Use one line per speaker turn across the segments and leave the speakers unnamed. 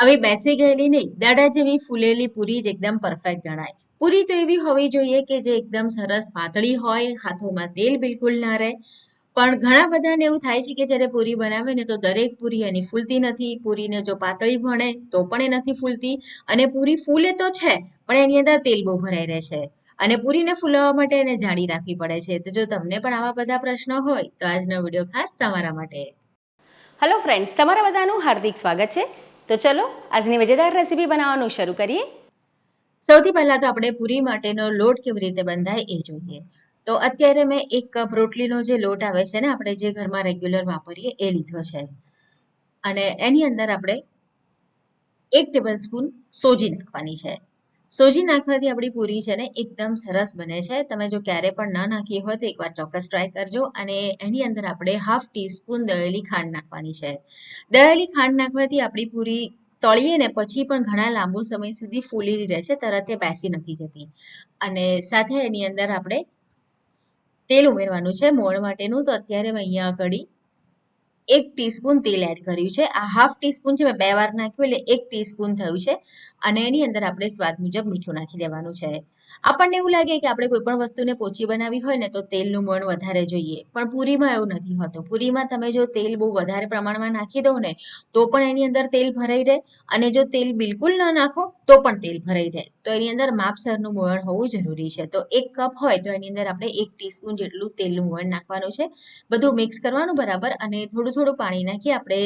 આવી બેસી ગયેલી નહીં. દાડા જેવી ફૂલેલી પૂરી જ એકદમ પરફેક્ટ ગણાય. પૂરી તો એવી હોવી જોઈએ કે જે એકદમ સરસ પાતળી હોય, હાથોમાં તેલ બિલકુલ ના રહે. પણ ઘણા બધાને એવું થાય છે કે જ્યારે પૂરી બનાવે ને તો દરેક પૂરી એની ફૂલતી નથી. પૂરીને જો પાતળી ભણે તો પણ એ નથી ફૂલતી. અને પૂરી ફૂલે તો છે, પણ એની અંદર તેલ બહુ ભરાઈ રહે છે. અને પૂરીને ફૂલાવવા માટે એને જાળી રાખવી પડે છે. તો જો તમને પણ આવા બધા પ્રશ્નો હોય, તો આજનો વીડિયો ખાસ તમારા માટે.
હેલો ફ્રેન્ડ્સ તમારા બધાનું હાર્દિક સ્વાગત છે. તો ચલો, આજની મજેદાર રેસીપી બનાવવાનું શરૂ કરીએ.
સૌથી પહેલા તો આપણે પૂરી માટેનો લોટ કેવી રીતે બંધાય એ જોઈએ. તો અત્યારે મેં એક કપ રોટલીનો જે લોટ આવે છે ને, આપણે જે ઘરમાં રેગ્યુલર વાપરીએ એ લીધો છે. અને એની અંદર આપણે એક ટેબલ સ્પૂન સોજી નાખવાની છે. સોજી નાખવાથી આપણી પૂરી છે ને એકદમ સરસ બને છે. તમે જો ક્યારે પણ ના નાખી હોય તો એકવાર ચોક્કસ ટ્રાય કરજો અને એની અંદર આપણે હાફ ટીસ્પૂન દળેલી ખાંડ નાખવાની છે. દળેલી ખાંડ નાખવાથી આપણી પૂરી તળીએ ને પછી પણ ઘણા લાંબો સમય સુધી ફૂલેલી રહે છે, તરત એ બેસી નથી જતી. અને સાથે એની અંદર આપણે તેલ ઉમેરવાનું છે, મોણ માટેનું. તો અત્યારે અહીંયા આગળ એક ટીસ્પૂન તેલ એડ કર્યું છે. આ હાફ ટીસ્પૂન છે, મેં બે વાર નાખ્યું, એટલે એક ટીસ્પૂન થયું છે. અને એની અંદર આપણે સ્વાદ મુજબ મીઠું નાખી દેવાનું છે. આપણને એવું લાગે કે આપણે કોઈ પણ વસ્તુને પોચી બનાવી હોય ને તો તેલનું મણ વધારે જોઈએ. પણ પૂરીમાં એવું નથી હોતું. પૂરીમાં તમે જો તેલ બહુ વધારે પ્રમાણમાં નાખી દો ને, તો પણ એની અંદર તેલ ભરાઈ રહે. અને જો તેલ બિલકુલ ન નાખો, તો પણ તેલ ભરાઈ રહે. તો એની અંદર માપસરનું મોણ હોવું જરૂરી છે. તો એક કપ હોય તો એની અંદર આપણે એક ટીસ્પૂન જેટલું તેલનું મોણ નાખવાનું છે. બધું મિક્સ કરવાનું બરાબર અને થોડું થોડું પાણી નાખી આપણે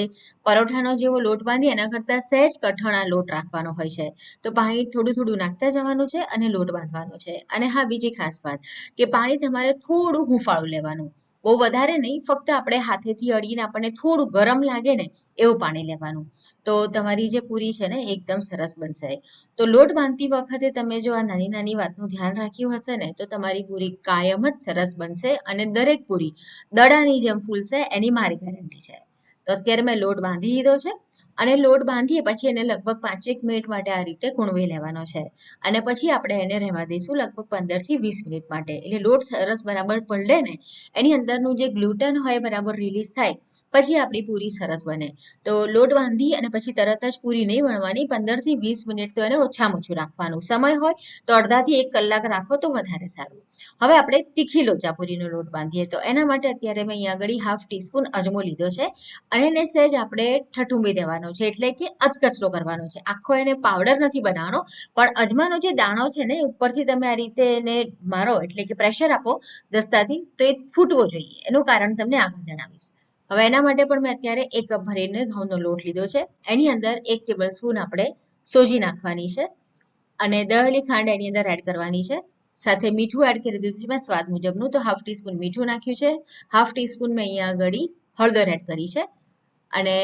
પરોઠાનો જેવો લોટ બાંધીએ, એના કરતાં સહેજ કઠણ લોટ રાખવાનો હોય છે. તો પાણી થોડું થોડું નાખતા જવાનું છે અને લોટ બાંધવાનો છે. અને હા, બીજી ખાસ વાત કે પાણી તમારે થોડું હુંફાળું લેવાનું. બહુ વધારે નહીં, ફક્ત આપણે હાથેથી અડીને આપણને થોડું ગરમ લાગે ને એવું પાણી લેવાનું. તો તમારી જે પૂરી છે ને એકદમ સરસ બનશે. તો લોટ બાંધતી વખતે તમે જો આ નાની નાની વાતનું ધ્યાન રાખ્યું હશે ને, તો તમારી પૂરી કાયમ જ સરસ બનશે અને દરેક પૂરી દડાની જેમ ફૂલશે, એની મારી ગેરંટી છે. તો અત્યારે મેં લોટ બાંધી દીધો છે. અને લોટ બાંધીએ પછી એને લગભગ પાંચેક મિનિટ માટે આ રીતે કૂણવી લેવાનો છે. અને પછી આપણે એને રહેવા દઈશું લગભગ પંદરથી વીસ મિનિટ માટે. એટલે લોટ સરસ બરાબર પલળે ને, એની અંદરનું જે ગ્લુટન હોય બરાબર રિલીઝ થાય, પછી આપણી પૂરી સરસ બને. તો લોટ બાંધી અને પછી તરત જ પૂરી નહીં વણવાની પંદરથી વીસ મિનિટ તો એને ઓછામાં ઓછું રાખવાનું. સમય હોય તો અડધાથી એક કલાક રાખો તો વધારે સારું. હવે આપણે તીખી લોચા પૂરીનો લોટ બાંધીએ. તો એના માટે અત્યારે મેં અહીંયા આગળ હાફ ટીસ્પૂન અજમો લીધો છે. અને એને સહેજ આપણે ઠઠુંબી દેવાનો છે એટલે કે અધકચરો કરવાનો છે. આખો એને પાવડર નથી બનાવવાનો, પણ અજમાનો જે દાણો છે ને ઉપરથી તમે આ રીતે એને મારો એટલે કે પ્રેશર આપો દસ્તાથી, તો એ ફૂટવો જોઈએ. એનું કારણ તમને આગળ જણાવીશ. હવે એના માટે પણ મેં અત્યારે એક કપ ભરીને ઘઉંનો લોટ લીધો છે. એની અંદર એક ટેબલ સ્પૂન આપણે સોજી નાખવાની છે અને દહેલી ખાંડ એની અંદર એડ કરવાની છે. સાથે મીઠું એડ કરી દીધું છે મેં સ્વાદ મુજબનું, તો હાફ ટીસ્પૂન મીઠું નાખ્યું છે. હાફ ટીસ્પૂન મેં અહીંયા આગળ હળદર એડ કરી છે. અને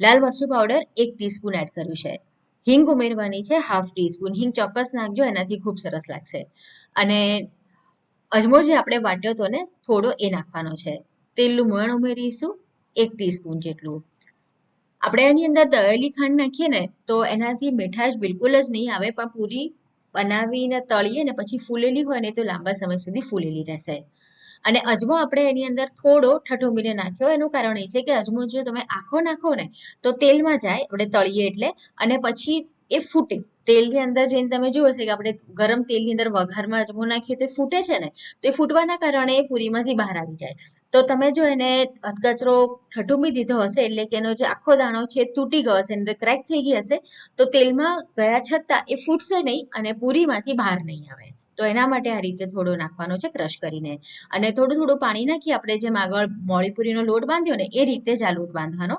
લાલ મરચું પાવડર એક ટીસ્પૂન એડ કર્યું છે. હિંગ ઉમેરવાની છે હાફ ટીસ્પૂન હિંગ ચોક્કસ નાખજો, એનાથી ખૂબ સરસ લાગશે. અને અજમો જે આપણે વાટ્યો હતો ને, થોડો એ નાખવાનો છે. તેલનું મોણ ઉમેરીશું, એક ટીસ્પૂન જેટલું. આપણે એની અંદર તળેલી ખાંડ નાખીએ ને, તો એનાથી મીઠાશ બિલકુલ જ નહીં આવે, પણ પૂરી બનાવીને તળીએ ને પછી ફૂલેલી હોય ને, તો લાંબા સમય સુધી ફૂલેલી રહેશે. અને અજમો આપણે એની અંદર થોડો ઠઠુંબીને નાખ્યો, એનું કારણ એ છે કે અજમો જો તમે આખો નાખો ને, તો તેલમાં જાય, આપણે તળીએ એટલે, અને પછી એ ફૂટે. તેલની અંદર જઈને તમે જુઓ છે કે આપણે ગરમ તેલની અંદર વઘારમાં અજમો નાખીએ તો ફૂટે છે ને, તો એ ફૂટવાના કારણે એ પૂરીમાંથી બહાર આવી જાય. તો તમે જો એને અધકચરો ઠઠુંબી દીધો હશે, એટલે કે એનો જે આખો દાણો છે તૂટી ગયો હશે અંદર ક્રેક થઈ ગઈ હશે, તો તેલમાં ગયા છતાં એ ફૂટશે નહીં અને પૂરીમાંથી બહાર નહીં આવે. તો એના માટે આ રીતે થોડો નાખવાનો છે ક્રશ કરીને. અને થોડું થોડું પાણી નાખી આપણે જેમ આગળ મોળીપુરીનો લોટ બાંધ્યો ને એ રીતે જ આ લોટ બાંધવાનો.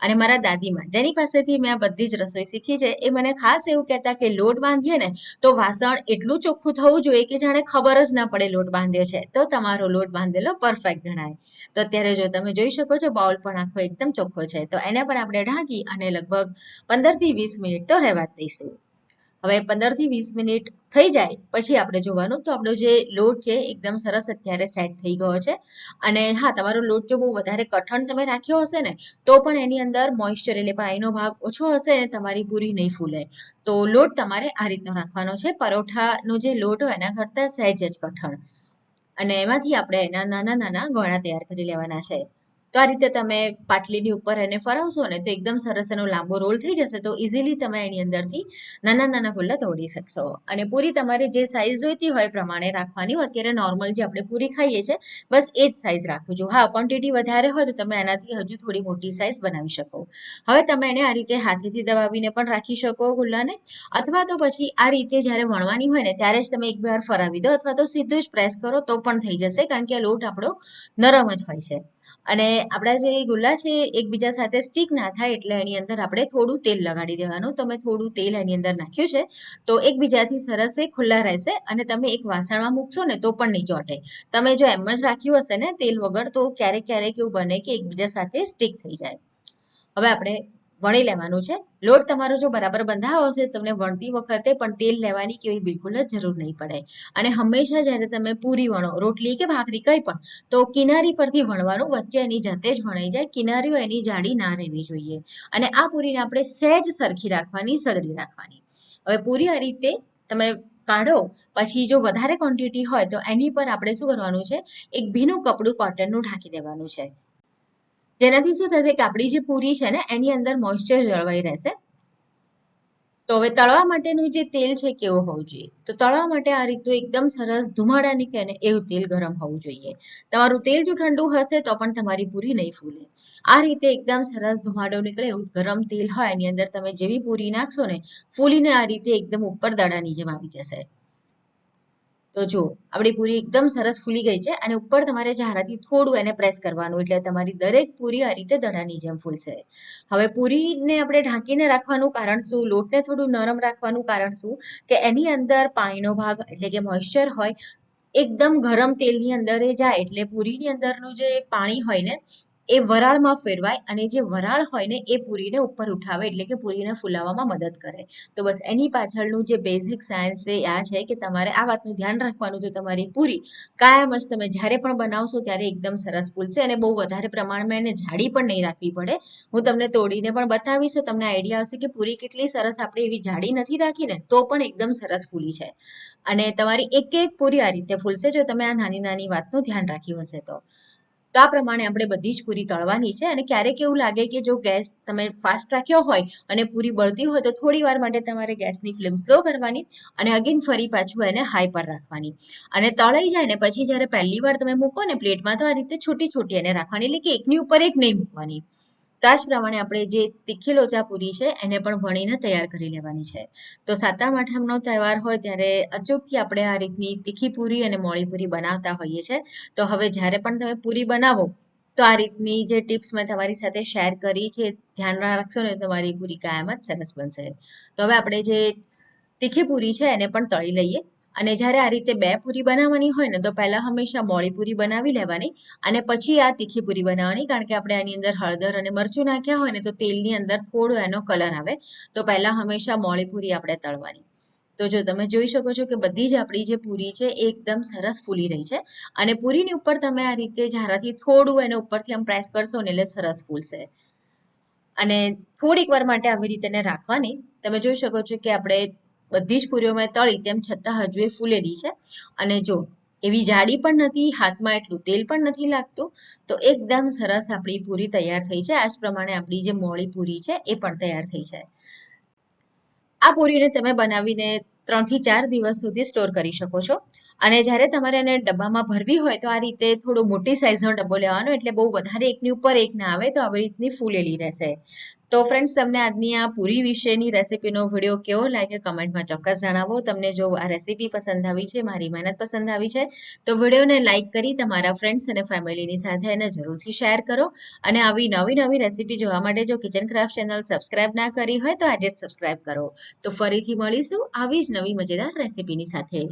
અને મારા દાદીમાં, જેની પાસેથી મેં આ બધી જ રસોઈ શીખી છે, એ મને ખાસ એવું કહેતા કે લોટ બાંધીએ ને તો વાસણ એટલું ચોખ્ખું થવું જોઈએ કે જાણે ખબર જ ના પડે લોટ બાંધ્યો છે. તો તમારો લોટ બાંધેલો પરફેક્ટ ગણાય. તો અત્યારે જો તમે જોઈ શકો છો, બાઉલ પણ આખો એકદમ ચોખ્ખો છે. તો એને પણ આપણે ઢાંકી અને લગભગ પંદરથી વીસ મિનિટ તો રહેવા દઈશું. હવે પંદરથી વીસ મિનિટ થઈ જાય પછી આપણે જોવાનું. તો આપણો જે લોટ છે એકદમ સરસ અત્યારે સેટ થઈ ગયો છે. અને હા, તમારો લોટ જો બહુ વધારે કઠણ તમે રાખ્યો હશે ને, તો પણ એની અંદર મોઇશ્ચર એટલે પાણીનો ભાગ ઓછો હશે ને, તમારી પૂરી નહીં ફૂલે. તો લોટ તમારે આ રીતનો રાખવાનો છે. પરોઠાનો જે લોટ હોય એના કરતાં સહેજ જ કઠણ. અને એમાંથી આપણે એના નાના નાના ગોળા તૈયાર કરી લેવાના છે. તો આ રીતે તમે પાટલીની ઉપર એને ફરાવશો ને તો એકદમ સરસ એનો લાંબો રોલ થઈ જશે. તો ઇઝીલી તમે એની અંદરથી નાના નાના ગુલ્લા તોડી શકશો. અને પૂરી તમારે જે સાઈઝ જોઈતી હોય પ્રમાણે રાખવાની. અત્યારે નોર્મલ જે આપણે પૂરી ખાઈએ છીએ બસ એ જ સાઈઝ રાખવું જો હા ક્વોન્ટિટી વધારે હોય તો તમે એનાથી હજુ થોડી મોટી સાઈઝ બનાવી શકો. હવે તમે એને આ રીતે હાથેથી દબાવીને પણ રાખી શકો ગુલ્લાને અથવા તો પછી આ રીતે જ્યારે વણવાની હોય ને, ત્યારે જ તમે એક વાર ફરાવી દો. અથવા તો સીધું જ પ્રેસ કરો તો પણ થઈ જશે, કારણ કે આ લોટ આપણો નરમ જ હોય છે. અને આપણા જે ગુલ્લા છે, એકબીજા સાથે સ્ટીક ના થાય એટલે એની અંદર આપણે થોડું તેલ લગાડી દેવાનું. તો મેં થોડું તેલ એની અંદર નાખ્યું છે, તો એકબીજાથી સરસ એ ખુલ્લા રહેશે અને તમે એક વાસણમાં મૂકશો ને તો પણ નહીં ચોંટે. તમે જો એમ જ રાખ્યું હશે ને તેલ વગર, તો ક્યારેક ક્યારેક એવું બને કે એકબીજા સાથે સ્ટીક થઈ જાય. હવે આપણે વણી લેવાનું છે. લોટ તમારો જો બરાબર બંધાવો છે તમને વણતી વખતે પણ તેલ લેવાની કેવી બિલકુલ જ જરૂર નહીં પડે. અને હંમેશા જ્યારે તમે પૂરી વણો, રોટલી કે ભાખરી કંઈ પણ, તો કિનારી પરથી વણવાનું વચ્ચે એની જાતે જ વણાઈ જાય, કિનારીઓ એની જાડી ના રહેવી જોઈએ. અને આ પૂરીને આપણે સહેજ સરખી રાખવાની સગડી રાખવાની. હવે પૂરી આ રીતે તમે કાઢો, પછી જો વધારે ક્વોન્ટિટી હોય તો એની પર આપણે શું કરવાનું છે? એક ભીનું કપડું કોટનનું ઢાંકી દેવાનું છે. જેનાથી શું થશે કે આપણી જે પૂરી છે ને, એની અંદર મોઇશ્ચર જળવાઈ રહેશે. તો હવે તળવા માટેનું જે તેલ છે કેવું હોવું જોઈએ? તો તળવા માટે આ રીતનું એકદમ સરસ ધુમાડા નીકળે ને એવું તેલ ગરમ હોવું જોઈએ. તમારું તેલ જો ઠંડુ હશે તો પણ તમારી પૂરી નહીં ફૂલે. આ રીતે એકદમ સરસ ધુમાડો નીકળે એવું ગરમ તેલ હોય, એની અંદર તમે જેવી પૂરી નાખશો ને, ફૂલીને આ રીતે એકદમ ઉપર દડાની જેમ આવી જશે. તો જો, આપણી પૂરી એકદમ સરસ ફૂલી ગઈ છે અને ઉપર તમારે જારાથી થોડું એને પ્રેસ કરવાનું એટલે તમારી દરેક પૂરી આ રીતે દડાની જેમ ફૂલશે. હવે પૂરીને આપણે ઢાંકીને રાખવાનું કારણ શું? લોટને થોડું નરમ રાખવાનું કારણ શું? કે એની અંદર પાણીનો ભાગ એટલે કે મોઇશ્ચર હોય, એકદમ ગરમ તેલની અંદર એ જાય એટલે પૂરીની અંદરનું જે પાણી હોય ને એ વરાળમાં ફેરવાય અને જે વરાળ હોય ને, એ પૂરીને ઉપર ઉઠાવે, એટલે કે પૂરીને ફૂલાવવામાં મદદ કરે. તો બસ એની પાછળનું જે બેઝિક સાયન્સ છે આ છે કે તમારે આ વાતનું ધ્યાન રાખવાનું તો તમારી પૂરી કાયમ જ તમે જ્યારે પણ બનાવશો ત્યારે એકદમ સરસ ફૂલશે અને બહુ વધારે પ્રમાણમાં એને જાડી પણ નહીં રાખવી પડે. હું તમને તોડીને પણ બતાવીશ તમને આઈડિયા આવશે કે પૂરી કેટલી સરસ આપણે એવી જાડી નથી રાખીને, તો પણ એકદમ સરસ ફૂલી છે અને તમારી એક એક પૂરી આ રીતે ફૂલશે, જો તમે આ નાની નાની વાતનું ધ્યાન રાખ્યું હશે તો. આ પ્રમાણે આપણે બધી જ પૂરી તળવાની છે અને ક્યારેક એવું લાગે કે જો ગેસ તમે ફાસ્ટ રાખ્યો હોય અને પૂરી બળતી હોય તો થોડી વાર માટે તમારે ગેસની ફ્લેમ સ્લો કરવાની અને અગેન ફરી પાછું એને હાઈ પર રાખવાની. અને તળાઈ જાય ને પછી જ્યારે પહેલી વાર તમે મૂકો ને પ્લેટમાં તો આ રીતે છોટી છોટી એને રાખવાની એટલે કે એકની ઉપર એક નહીં મૂકવાની. તો આ જ પ્રમાણે આપણે જે તીખી લોચા પૂરી છે, એને પણ વણીને તૈયાર કરી લેવાની છે. તો સાતમ આઠમનો તહેવાર હોય ત્યારે અચૂકથી આપણે આ રીતની તીખી પૂરી અને મોળી પૂરી બનાવતા હોઈએ છીએ તો હવે જ્યારે પણ તમે પૂરી બનાવો, તો આ રીતની જે ટિપ્સ મેં તમારી સાથે શેર કરી છે ધ્યાનમાં રાખશો ને તમારી પૂરી કાયમ જ સરસ બનશે. તો હવે આપણે જે તીખી પૂરી છે, એને પણ તળી લઈએ. અને જ્યારે આ રીતે બે પૂરી બનાવવાની હોય ને, તો પહેલાં હંમેશા મોળી પૂરી બનાવી લેવાની અને પછી આ તીખી પૂરી બનાવવાની. કારણ કે આપણે આની અંદર હળદર અને મરચું નાખ્યા હોય ને, તો તેલની અંદર થોડો એનો કલર આવે. તો પહેલાં હંમેશા મોળી પૂરી આપણે તળવાની. તો જો તમે જોઈ શકો છો કે બધી જ આપણી જે પૂરી છે, એ એકદમ સરસ ફૂલી રહી છે અને પૂરીની ઉપર તમે આ રીતે ઝારાથી થોડું એને ઉપરથી આમ પ્રેસ કરશો ને, એટલે સરસ ફૂલશે. અને થોડીક વાર માટે આવી રીતે રાખવાની. તમે જોઈ શકો છો કે આપણે બધી જ પૂરીઓ મેં તળી તેમ છતાં હજુ એ ફૂલેલી છે. અને જો એવી જાડી પણ નથી, હાથમાં એટલું તેલ પણ નથી લાગતું, તો એકદમ સરસ આપણી પૂરી તૈયાર થઈ છે. આ જ પ્રમાણે આપણી જે મોળી પૂરી છે એ પણ તૈયાર થઈ છે. આ પૂરીને તમે બનાવીને ત્રણથી ચાર દિવસ સુધી સ્ટોર કરી શકો છો. અને જ્યારે તમારે એને ડબ્બામાં ભરવી હોય તો આ રીતે થોડો મોટી સાઇઝનો ડબ્બો લેવાનો, એટલે બહુ વધારે એકની ઉપર એક ના આવે તો આવી રીતની ફૂલેલી રહેશે. તો ફ્રેન્ડ્સ તમને આજની આ પૂરી વિશેની રેસીપીનો વીડિયો કેવો લાગે કમેન્ટમાં ચોક્કસ જણાવો. તમને જો આ રેસીપી પસંદ આવી છે, મારી મહેનત પસંદ આવી છે, તો વિડીયોને લાઇક કરી તમારા ફ્રેન્ડ્સ અને ફેમિલીની સાથે એને જરૂરથી શેર કરો. અને આવી નવી નવી રેસીપી જોવા માટે જો કિચન ક્રાફ્ટ ચેનલ સબસ્ક્રાઇબ ના કરી હોય તો આજે જ સબસ્ક્રાઇબ કરો. તો ફરીથી મળીશું આવી જ નવી મજેદાર રેસીપીની સાથે.